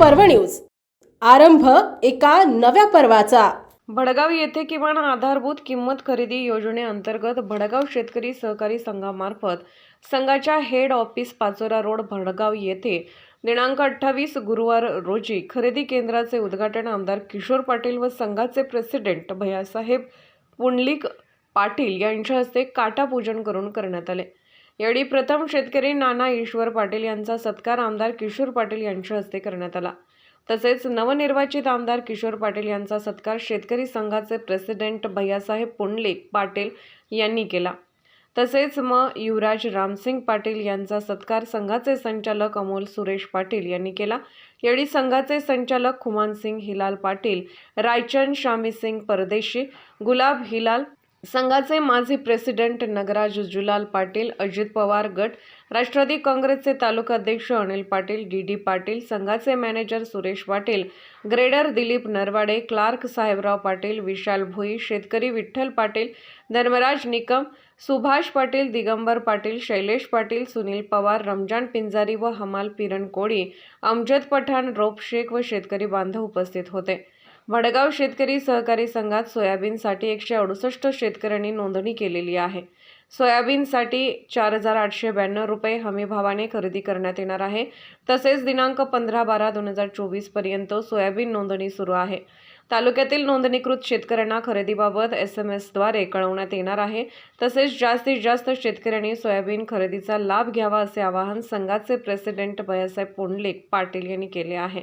पर्व न्यूज. आरंभ एका नव्या पर्वाचा. भडगाव येथे किमान आधारभूत किंमत खरेदी योजनेअंतर्गत भडगाव शेतकरी सहकारी संघामार्फत संघाच्या head office Pachora road Bhadgaon येथे दिनांक अठ्ठावीस गुरुवार रोजी खरेदी केंद्राचे उद्घाटन आमदार किशोर पाटील व संघाचे प्रेसिडेंट भैयासाहेब पुंडलिक पाटील यांच्या हस्ते काटा पूजन करून करण्यात आले. यावेळी प्रथम शेतकरी नाना ईश्वर पाटील यांचा सत्कार आमदार किशोर पाटील यांच्या हस्ते करण्यात आला. तसेच नवनिर्वाचित आमदार किशोर पाटील यांचा सत्कार शेतकरी संघाचे प्रेसिडेंट भैयासाहेब पुंडले पाटील यांनी केला. तसेच म. युवराज रामसिंग पाटील यांचा सत्कार संघाचे संचालक अमोल सुरेश पाटील यांनी केला. यावेळी संघाचे संचालक खुमानसिंग हिलाल पाटील रायचंद श्यामीसिंग परदेशी गुलाब हिलाल संघाचे माजी प्रेसिडेंट नगराज जुलाल पाटील अजित पवार गट राष्ट्रवादी काँग्रेसचे तालुकाध्यक्ष अनिल पाटील डी डी पाटील संघाचे manager Suresh Patil grader Dilip Narwade clerk Sahebrao Patil Vishal Bhoi शेतकरी विठ्ठल पाटील धर्मराज निकम सुभाष पाटील दिगंबर पाटील शैलेश पाटील सुनील पवार रमजान पिंजारी व हमाल पिरण कोळी अमजद पठाण रोप शेख व शेतकरी बांधव उपस्थित होते. वडगाव शेतकरी सहकारी संघात सोयाबीनसाठी एकशे अडुसष्ट शेतकऱ्यांनी नोंदणी केलेली आहे. सोयाबीनसाठी चार हजार आठशे ब्याण्णव रुपये हमीभावाने खरेदी करण्यात येणार आहे. तसेच दिनांक पंधरा बारा दोन हजार चोवीसपर्यंत सोयाबीन नोंदणी सुरू आहे. तालुक्यातील नोंदणीकृत शेतकऱ्यांना खरेदीबाबत एस एम एसद्वारे कळवण्यात येणार आहे. तसेच जास्तीत जास्त शेतकऱ्यांनी सोयाबीन खरेदीचा लाभ घ्यावा असे आवाहन संघाचे प्रेसिडेंट भैयासाहेब पुंडलिक पाटील यांनी केले आहे.